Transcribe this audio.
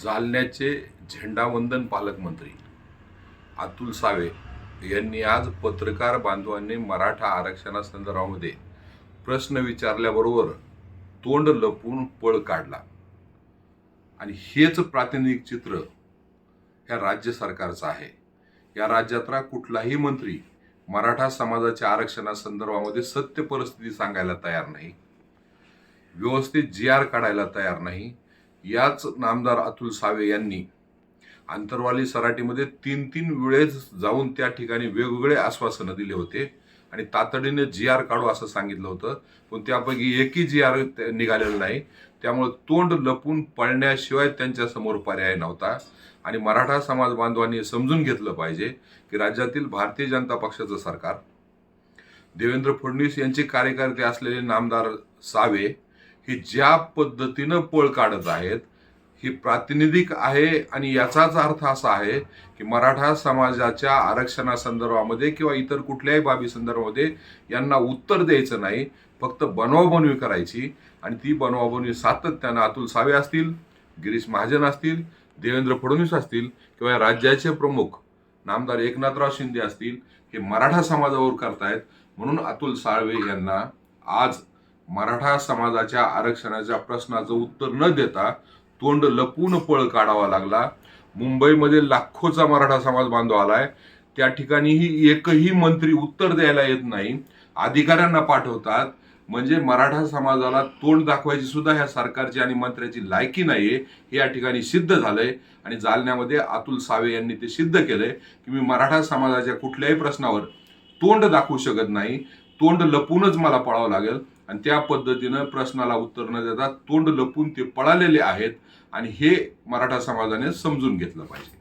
जालन्याचे झेंडावंदन पालकमंत्री अतुल सावे यांनी आज पत्रकार बांधवांनी मराठा आरक्षणासंदर्भामध्ये प्रश्न विचारल्याबरोबर तोंड लपवून पळ काढला. आणि हेच प्रातिनिधिक चित्र ह्या राज्य सरकारचं आहे. या राज्यातला कुठलाही मंत्री मराठा समाजाच्या आरक्षणासंदर्भामध्ये सत्य परिस्थिती सांगायला तयार नाही. व्यवस्थित जी आर काढायला तयार नाही. याच नामदार अतुल सावे यांनी आंतरवाली सराटीमध्ये तीन तीन वेळेस जाऊन त्या ठिकाणी वेगवेगळे आश्वासनं दिले होते. आणि तातडीने जी आर काढू असं सांगितलं होतं. पण त्यापैकी एकही जी आर निघालेलं नाही. त्यामुळे तोंड लपून पळण्याशिवाय त्यांच्यासमोर पर्याय नव्हता. आणि मराठा समाज बांधवांनी समजून घेतलं पाहिजे की राज्यातील भारतीय जनता पक्षाचं सरकार. देवेंद्र फडणवीस यांचे कार्यकर्ते असलेले नामदार सावे ही ज्या पद्धतीनं पळ काढत आहेत ही प्रातिनिधिक आहे आणि याचाच अर्थ असा आहे की मराठा समाजाच्या आरक्षणासंदर्भामध्ये किंवा इतर कुठल्याही बाबी संदर्भामध्ये यांना उत्तर द्यायचं नाही फक्त बनवाबनवी करायची आणि ती बनवाबनवी सातत्यानं अतुल सावे असतील गिरीश महाजन असतील देवेंद्र फडणवीस असतील किंवा राज्याचे प्रमुख नामदार एकनाथराव शिंदे असतील हे मराठा समाजावर करतायत. म्हणून अतुल साळवे यांना आज मराठा समाजाच्या आरक्षणाच्या प्रश्नाचं उत्तर न देता तोंड लपून पळ काढावा लागला. मुंबईमध्ये लाखोचा मराठा समाज बांधव आलाय. त्या ठिकाणीही एकही मंत्री उत्तर द्यायला येत नाही. अधिकाऱ्यांना पाठवतात. म्हणजे मराठा समाजाला तोंड दाखवायची सुद्धा ह्या सरकारची आणि मंत्र्याची लायकी नाहीये. हे या ठिकाणी सिद्ध झालंय. आणि जालन्यामध्ये अतुल सावे यांनी ते सिद्ध केलंय की मी मराठा समाजाच्या कुठल्याही प्रश्नावर तोंड दाखवू शकत नाही. तोंड लपूनच मला पळावं लागेल. आणि त्या पद्धतीनं प्रश्नाला उत्तर न देता तोंड लपून ते पळालेले आहेत आणि हे मराठा समाजाने समजून घेतलं पाहिजे.